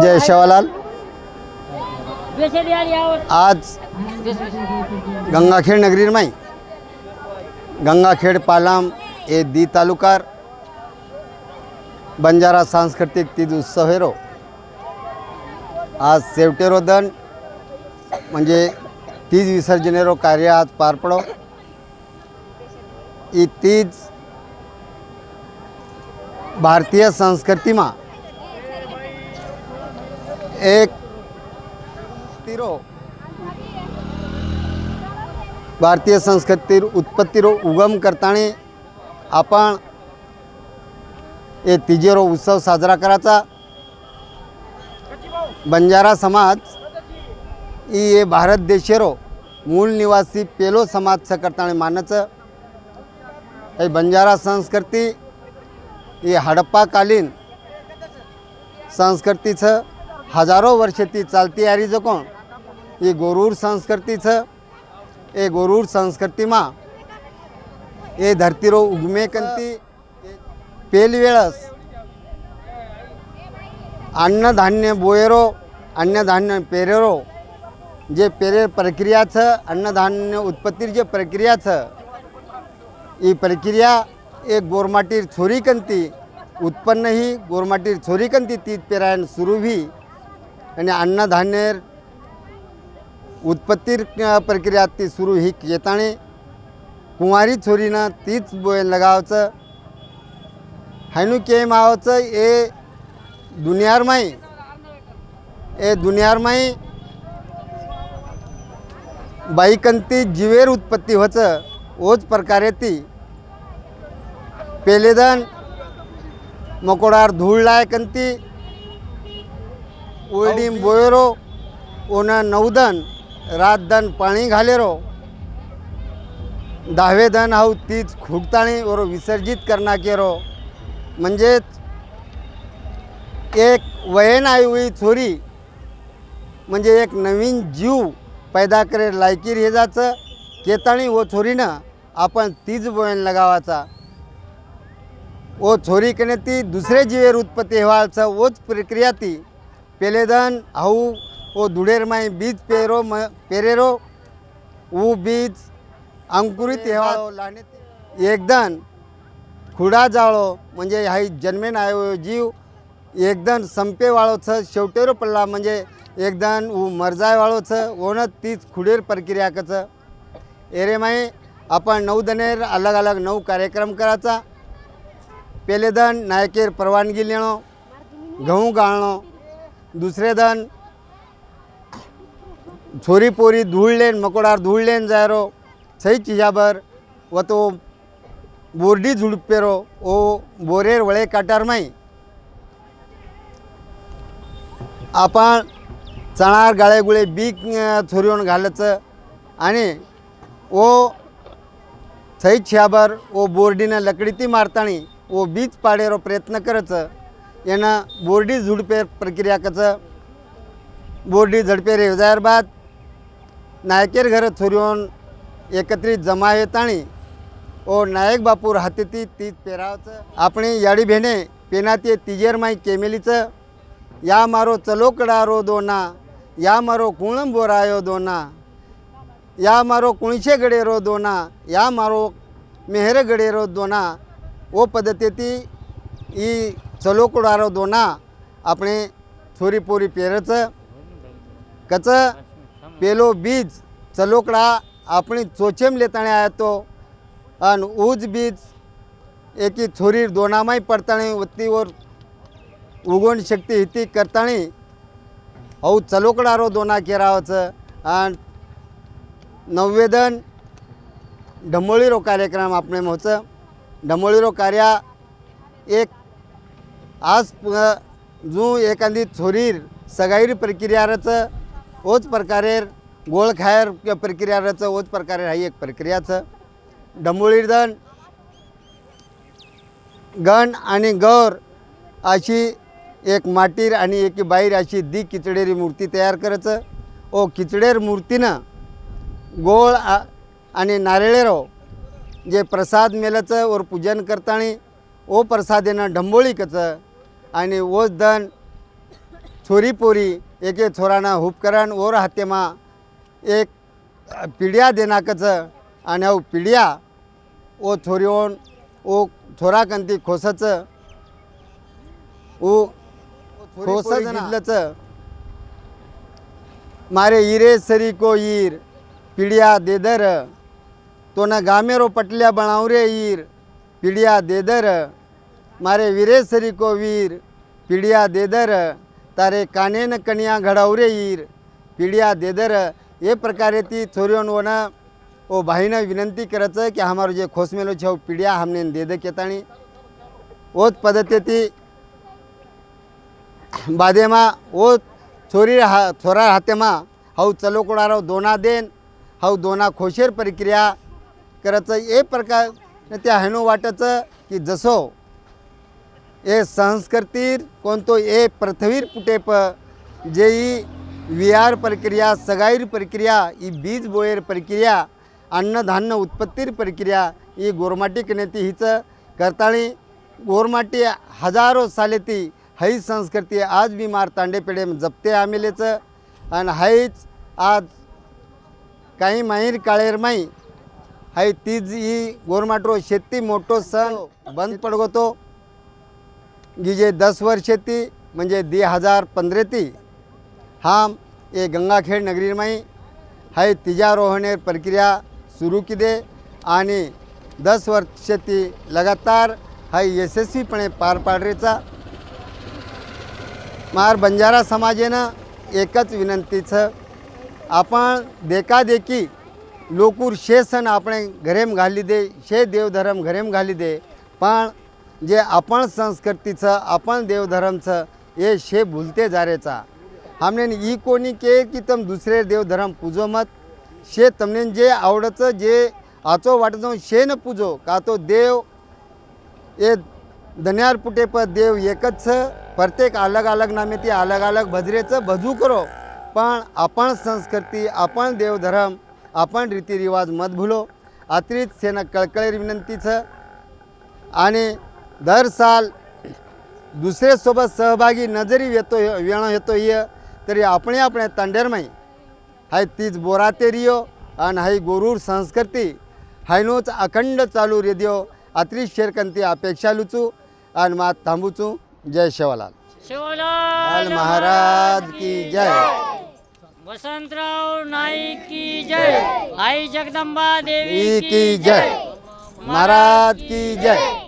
जय शेवालाल आज गंगाखेड नगरी में गंगाखेड पालाम ए दी तालुकार बंजारा सांस्कृतिक तीज उत्सव हेरो आज सेवटेरो दन म्हणजे तीज विसर्जनेरो कार्य आज पार पडो। ही तीज भारतीय संस्कृति ભારતીય સંસ્કૃતિમાં એક તીરો ભારતીય સંસ્કૃતિ ઉત્પત્તિનો ઉગમ करताना आपण हे तिजेरो उत्सव साजरा करायचा. बंजारा समाज ही हे भारत देशेरो मूल निवासी पेलो समाजचं करताना मानायचं हे बंजारा संस्कृति ही हडप्पाकालीन संस्कृतीचं हजारो वर्ष ती चालती आरी जो कोण ही गोरूर संस्कृतीचं એ ગોરૂર સંસ્કૃતિમાં એ ધરતીરો ઉગમે કંતી પેલી વેળસ अन्नधान्य बोयेरो अन्नधान्य पेरेरो जे पेरे प्रक्रिया छ अन्नधान्य उत्पत्तीर जे प्रक्रिया छ ही प्रक्रिया एक गोरमाटीर छोरी कंती उत्पन्न ही गोरमाटीर छोरी कंती तीच पेरायन सुरू भी आणि अन्नधान्य उत्पत्तीर प्रक्रिया ती सुरू ही येताने कुंवारी छोरीनं तीच बोय लगावचं हायनू केम आवचं ए दुनियारमाई ए दुनियारमाई बाईकंती जीवेर उत्पत्ती होचं ओच प्रकारे ती पेलेदन मकोडार धूळ लायकंती ओल्डीम बोयरो ओन नवदन रातदन पाणी घालेरो. दहावे दन हाऊ तीच खुगताणी ओरो विसर्जित करना केरो म्हणजेच एक वयन आई हुई छोरी म्हणजे एक नवीन जीव पैदा करे लायकीर हे जाचं केताणी ओ छोरीनं आपण तीच वयन लगावाचा. ओ छोरी कने ती दुसरे जीवेर उत्पत्ती हेवाळचं ओच प्रक्रिया ती पेलेदन हाऊ ओ धुडेर माई बीज पेरो म पेरेरो ऊ बीज अंकुरित लाने एकदन खुडा जाळो म्हणजे हाई जन्मेन आयो जीव। एकदन संपेवाळो छ शेवटेरो पडला म्हणजे एकदन ऊ मरजायवाळो छ ओन तीच खुडेर प्रक्रिया कच एरे माई आपण नऊ दनेर अलग अलग नऊ कार्यक्रम करायचा पेले दन नायकेर परवानगी लेणो गहू गाळणो दूसरे दन छोरी पोरी धूळ लेन मकोडार धूळ लेन जायरो सही चिजाबर व तो बोर्डी झुडपेरो ओ बोरेर वळे काटार माई। आपण चणार गाळे गुळे बीक छोरीवन घालायचं आणि ओ सही छियाबर ओ बोर्डीनं लकडी ती मारताणी ओ बीज पाडेरो प्रयत्न करायचं यानं बोर्डी झुडपे प्रक्रिया कचं बोर्डी झडपेर येवजार बाद नायकेर घर छोरीवन एकत्रित जमा येताणी ओ नायक बापूर हाती ती तीच पेरावचं आपणे याडी भेणे पेनाते तिजेर माई केमेलीचं या मारो चलोकडा रो दोना या मारो कुळम बोरायो दोना या मारो कुणशे गडेरो दोना या मारो मेहर गडेरो दोना ओ पद्धती ही चलोकडारो दोना આપણે છોરી પોરી પહેરે કચ પેલો બીજ ચલોકડા આપણી ચોચેમ લેતાણે આવ્યો તો અને ઉજ બીજ એકી છોરી દોનામાંય પડતાણી વત્તી ઓર ઉગવણ શક્તિ हिती करताणी अहो चलोकडारो दोना केरावचं आणि नववेदन ढमोळीरो कार्यक्रम આપણે होचं ढमोळीरो कार्या एक आज प- जो एखादी छोरीर सगाईर प्रक्रियाचं ओच प्रकारे गोळ खायर प्रक्रियाचं ओच प्रकारे हाई एक प्रक्रियाचं. ढमोळीदन गण आणि गौर अशी एक माटीर आणि एक बाहेर अशी दी किचडेरी मूर्ती तयार करायचं ओ किचडेर मूर्तीनं गोळ आणि नारळेरो जे प्रसाद मेलाचं वर पूजन करताना ओ प्रसादेनं ढंबोळी कचं आणि ओस दन छोरी पोरी एक एक छोराना उपकरण ओर हातेमा एक पिढ्या देनाकच आणि हाऊ पिढ्या ओ छोरीओन ओ छोरा कंती खोसच ओ खोसच मारे इरे सरी को ईर पिढ्या देदर तोना न गामेरो पटल्या बनावरे ईर पिढ्या देदर मारे वीरे सरी को वीर पिढ्या देदर तारे कानेन न कन्या घडावरे ईर पिढ्या देदर ये प्रकारे ती छोरीओन वन ओ भाईनं विनंती करायचं की हमारो जे खोसमेलो छे पिढ्या हमने दे दे ओत ओच पद्धती बादेमा ओ छोरी हा छोरा हातेमा हाऊ चलोकोडाराव दोना देन हऊ दोना खोशेर प्रक्रिया करायचं. ए प्रकार ते हेणू वाटायचं की जसो ए संस्कृतीर कोणतो ए पृथ्वीर पुटेप जेई विहार प्रक्रिया सगाईर प्रक्रिया ही बीज बोयर प्रक्रिया अन्नधान्य उत्पत्तीर प्रक्रिया ही गोरमाटी कनेती हिचं करताळी. गोरमाटी हजारो साले ती हई संस्कृती आज बी मार तांडे पेढे जपते आमेलेचं आणि हईच आज काही माहीर काळेर माई हाई तीज ही गोरमाटरो शेती मोठो सण बंद पडगोतो. गिजे दस वर्षे ती म्हणजे दी हजार पंधरेती. हा ए गंगाखेड नगरीमाई हाय तिजारोहणे प्रक्रिया सुरू किदे आणि दस वर्ष ती लगातार हाय यशस्वीपणे पार पाडरेचा. मार बंजारा समाजेनं एकच विनंतीचं आपण देखादेखी लोकूर शे सण આપણે ઘરેમ ઘાલી દે શे દેવધર્મ ઘરેમ ઘાલી દે પણ જે आपण संस्कृतीचं आपण देवधर्मचं हे शे भूलते जारेचा हमने ई कोणी के की तम दुसरे देवधर्म पूजो मत शे તમને જે आवडतं जे आचो वाटतो शे न पूजो का तो देव એ દનિયાર પુટે પર દેવ એક જ છે પ્રત્યેક અલગ અલગ નામે તે અલગ અલગ ભજરે છે બધું કરો પણ આપણ સંસ્કૃતિ આપણ દેવ आपण रीतिरिवाज मत भुलो. अतिरिक्त सेना कळकळीर विनंती आणि दर साल दुसरेसोबत सहभागी नजरी येतो येणं येतो ये तरी आपणे आपणे तांडेरमाई. हाय तीच बोराते रियो आणि हाय गोरूर संस्कृती. हायनोच अखंड चालू रेदिओ अतिरिक्त शेरकंती अपेक्षा लुचू. आणि मात थांबूचू. जय शेवालाल. शेवालाल महाराज की जय. वसंतराव नाईक की जय. आई जगदंबा देवी की जय. महाराज की जय.